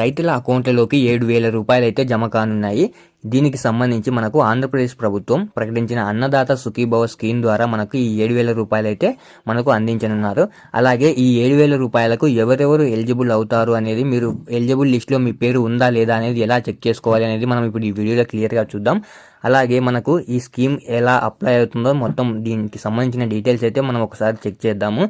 రైతుల అకౌంట్లలోకి ఏడు వేల రూపాయలు అయితే జమ కానున్నాయి. దీనికి సంబంధించి మనకు ఆంధ్రప్రదేశ్ ప్రభుత్వం ప్రకటించిన అన్నదాత సుఖీభవ స్కీమ్ ద్వారా మనకు ఈ ఏడు వేల రూపాయలు అయితే మనకు అందించనున్నారు. అలాగే ఈ ఏడు వేల రూపాయలకు ఎవరెవరు ఎలిజిబుల్ అవుతారు అనేది మీరు ఎలిజిబుల్ లిస్ట్లో మీ పేరు ఉందా లేదా అనేది ఎలా చెక్ చేసుకోవాలి అనేది మనం ఇప్పుడు ఈ వీడియోలో క్లియర్గా చూద్దాం. అలాగే మనకు ఈ స్కీమ్ ఎలా అప్లై అవుతుందో మొత్తం దీనికి సంబంధించిన డీటెయిల్స్ అయితే మనం ఒకసారి చెక్ చేద్దాము.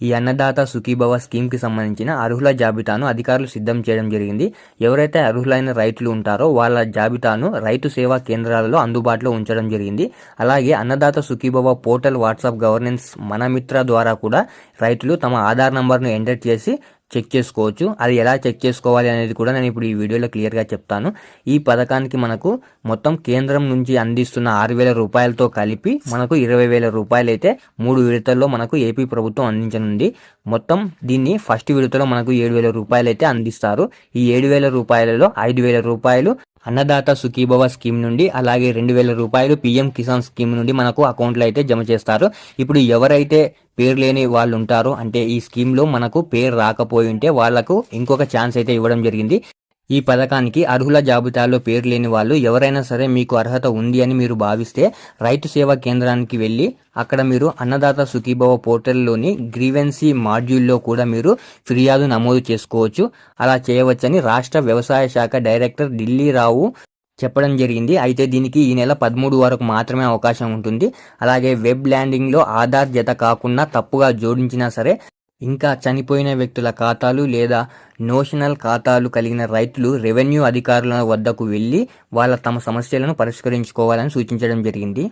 ఈ అన్నదాత సుఖీభవ స్కీమ్కి సంబంధించిన అర్హుల జాబితాను అధికారులు సిద్ధం చేయడం జరిగింది. ఎవరైతే అర్హులైన రైతులు ఉంటారో వాళ్ళ జాబితాను రైతు సేవా కేంద్రాలలో అందుబాటులో ఉంచడం జరిగింది. అలాగే Annadata Sukhibhava portal WhatsApp governance Manamitra ద్వారా కూడా రైతులు తమ ఆధార్ నంబర్ను ఎంటర్ చేసి చెక్ చేసుకోవచ్చు. అది ఎలా చెక్ చేసుకోవాలి అనేది కూడా నేను ఇప్పుడు ఈ వీడియోలో క్లియర్గా చెప్తాను. ఈ పథకానికి మనకు మొత్తం కేంద్రం నుంచి అందిస్తున్న ఆరు వేల రూపాయలతో కలిపి మనకు ఇరవై వేల రూపాయలు అయితే మూడు విడతల్లో మనకు ఏపీ ప్రభుత్వం అందించనుంది. మొత్తం దీన్ని ఫస్ట్ విడతలో మనకు ఏడు వేల రూపాయలు అయితే అందిస్తారు. ఈ ఏడు వేల రూపాయలలో ఐదు వేల రూపాయలు అన్నదాత సుఖీభవ స్కీమ్ నుండి అలాగే రెండు వేల రూపాయలు పిఎం కిసాన్ స్కీమ్ నుండి మనకు అకౌంట్లో అయితే జమ చేస్తారు. ఇప్పుడు ఎవరైతే పేరు లేని వాళ్ళు ఉంటారో అంటే ఈ స్కీమ్లో మనకు పేరు రాకపోయి ఉంటే వాళ్ళకు ఇంకొక ఛాన్స్ అయితే ఇవ్వడం జరిగింది. ఈ పథకానికి అర్హుల జాబితాలో పేరు లేని వాళ్ళు ఎవరైనా సరే మీకు అర్హత ఉంది అని మీరు భావిస్తే రైతు సేవా కేంద్రానికి వెళ్ళి అక్కడ మీరు అన్నదాత సుఖీభవ పోర్టల్లోని గ్రీవెన్సీ మాడ్యూల్లో కూడా మీరు ఫిర్యాదు నమోదు చేసుకోవచ్చు. అలా చేయవచ్చని రాష్ట్ర వ్యవసాయ శాఖ డైరెక్టర్ ఢిల్లీ రావు చెప్పడం జరిగింది. అయితే దీనికి ఈ నెల పదమూడు వరకు మాత్రమే అవకాశం ఉంటుంది. అలాగే వెబ్ ల్యాండింగ్లో ఆధార్ జత కాకుండా తప్పుగా జోడించినా సరే ఇంకా చనిపోయిన వ్యక్తుల ఖాతాలు లేదా నోషనల్ ఖాతాలు కలిగిన రైతులు రెవెన్యూ అధికారుల వద్దకు వెళ్ళి వాళ్ళ తమ సమస్యలను పరిష్కరించుకోవాలని సూచించడం జరిగింది.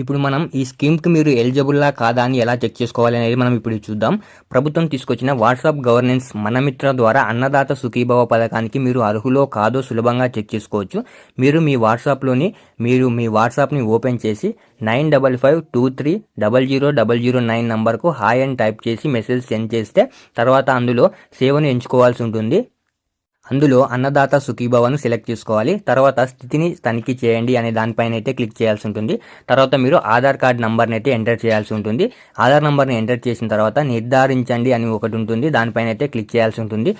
ఇప్పుడు మనం ఈ స్కీమ్కి మీరు ఎలిజిబుల్లా కాదా అని ఎలా చెక్ చేసుకోవాలి అనేది మనం ఇప్పుడు చూద్దాం. ప్రభుత్వం తీసుకొచ్చిన వాట్సాప్ గవర్నెన్స్ మనమిత్ర ద్వారా అన్నదాత సుఖీభవ పథకానికి మీరు అర్హులో కాదో సులభంగా చెక్ చేసుకోవచ్చు. మీరు మీ వాట్సాప్లోని మీరు మీ వాట్సాప్ని ఓపెన్ చేసి nine double five two three double zero double zero nine నంబర్కు హాయ్ అని టైప్ చేసి మెసేజ్ సెండ్ చేస్తే తర్వాత అందులో సేవను ఎంచుకోవాల్సి ఉంటుంది. అందులో అన్నదాత సుఖీభవను సెలెక్ట్ చేసుకోవాలి. తర్వాత స్థితిని తనిఖీ చేయండి అనే దానిపైన అయితే క్లిక్ చేయాల్సి ఉంటుంది. తర్వాత మీరు ఆధార్ కార్డ్ నంబర్ని అయితే ఎంటర్ చేయాల్సి ఉంటుంది. ఆధార్ నంబర్ని ఎంటర్ చేసిన తర్వాత నిర్ధారించండి అని ఒకటి ఉంటుంది. దానిపైన అయితే క్లిక్ చేయాల్సి ఉంటుంది.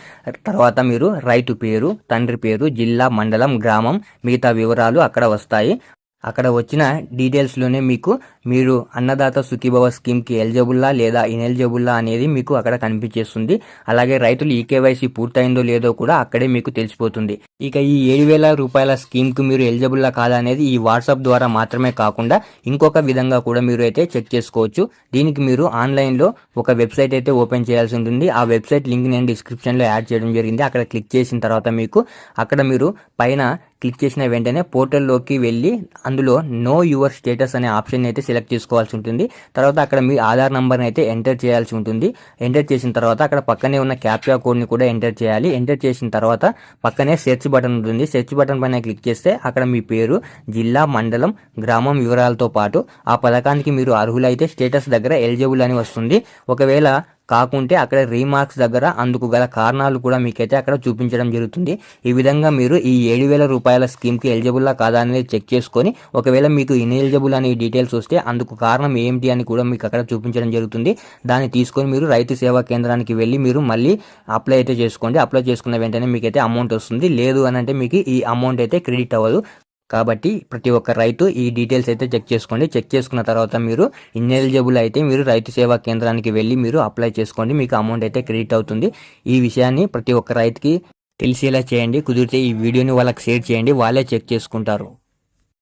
తర్వాత మీరు రైతు పేరు తండ్రి పేరు జిల్లా మండలం గ్రామం మిగతా వివరాలు అక్కడ వస్తాయి. అక్కడ వచ్చిన డీటెయిల్స్లోనే మీకు మీరు అన్నదాత సుఖీభవ స్కీమ్కి ఎలిజిబుల్లా లేదా ఇన్ఎలిజిబుల్లా అనేది మీకు అక్కడ కనిపించేస్తుంది. అలాగే రైతులు ఈకేవైసీ పూర్తయిందో లేదో కూడా అక్కడే మీకు తెలిసిపోతుంది. ఇక ఈ ఏడు వేల రూపాయల స్కీమ్కి మీరు ఎలిజిబుల్లా కాదా అనేది ఈ వాట్సాప్ ద్వారా మాత్రమే కాకుండా ఇంకొక విధంగా కూడా మీరు అయితే చెక్ చేసుకోవచ్చు. దీనికి మీరు ఆన్లైన్లో ఒక వెబ్సైట్ అయితే ఓపెన్ చేయాల్సి ఉంటుంది. ఆ వెబ్సైట్ లింక్ నేను డిస్క్రిప్షన్లో యాడ్ చేయడం జరిగింది. అక్కడ క్లిక్ చేసిన తర్వాత మీకు అక్కడ మీరు పైన క్లిక్ చేసిన వెంటనే పోర్టల్లోకి వెళ్ళి అందులో నో యువర్ స్టేటస్ అనే ఆప్షన్ అయితే సెలెక్ట్ చేసుకోవాల్సి ఉంటుంది. తర్వాత అక్కడ మీ ఆధార్ నెంబర్ని అయితే ఎంటర్ చేయాల్సి ఉంటుంది. ఎంటర్ చేసిన తర్వాత అక్కడ పక్కనే ఉన్న క్యాప్చా కోడ్ని కూడా ఎంటర్ చేయాలి. ఎంటర్ చేసిన తర్వాత పక్కనే సెర్చ్ బటన్ ఉంటుంది. సెర్చ్ బటన్ పైన క్లిక్ చేస్తే అక్కడ మీ పేరు జిల్లా మండలం గ్రామం వివరాలతో పాటు ఆ పథకానికి మీరు అర్హులైతే స్టేటస్ దగ్గర ఎలిజిబుల్ అని వస్తుంది. ఒకవేళ కాకుంటే అక్కడ రీమార్క్స్ దగ్గర అందుకు గల కారణాలు కూడా మీకైతే అక్కడ చూపించడం జరుగుతుంది. ఈ విధంగా మీరు ఈ ఏడు వేల రూపాయల స్కీమ్కి ఎలిజిబుల్లా కాదా అనేది చెక్ చేసుకొని ఒకవేళ మీకు ఇన్ఎలిజిబుల్ అనే డీటెయిల్స్ వస్తే అందుకు కారణం ఏంటి అని కూడా మీకు అక్కడ చూపించడం జరుగుతుంది. దాన్ని తీసుకొని మీరు రైతు సేవా కేంద్రానికి వెళ్ళి మీరు మళ్ళీ అప్లై అయితే చేసుకోండి. అప్లై చేసుకున్న వెంటనే మీకైతే అమౌంట్ వస్తుంది. లేదు అని అంటే మీకు ఈ అమౌంట్ అయితే క్రెడిట్ అవ్వదు. కాబట్టి ప్రతి ఒక్క రైతు ఈ డీటెయిల్స్ అయితే చెక్ చేసుకోండి. చెక్ చేసుకున్న తర్వాత మీరు ఇన్ఎలిజిబుల్ అయితే మీరు రైతు సేవా కేంద్రానికి వెళ్ళి మీరు అప్లై చేసుకోండి. మీకు అమౌంట్ అయితే క్రెడిట్ అవుతుంది. ఈ విషయాన్ని ప్రతి ఒక్క రైతుకి తెలిసేలా చేయండి. కుదిరితే ఈ వీడియోని వాళ్ళకి షేర్ చేయండి. వాళ్ళే చెక్ చేసుకుంటారు.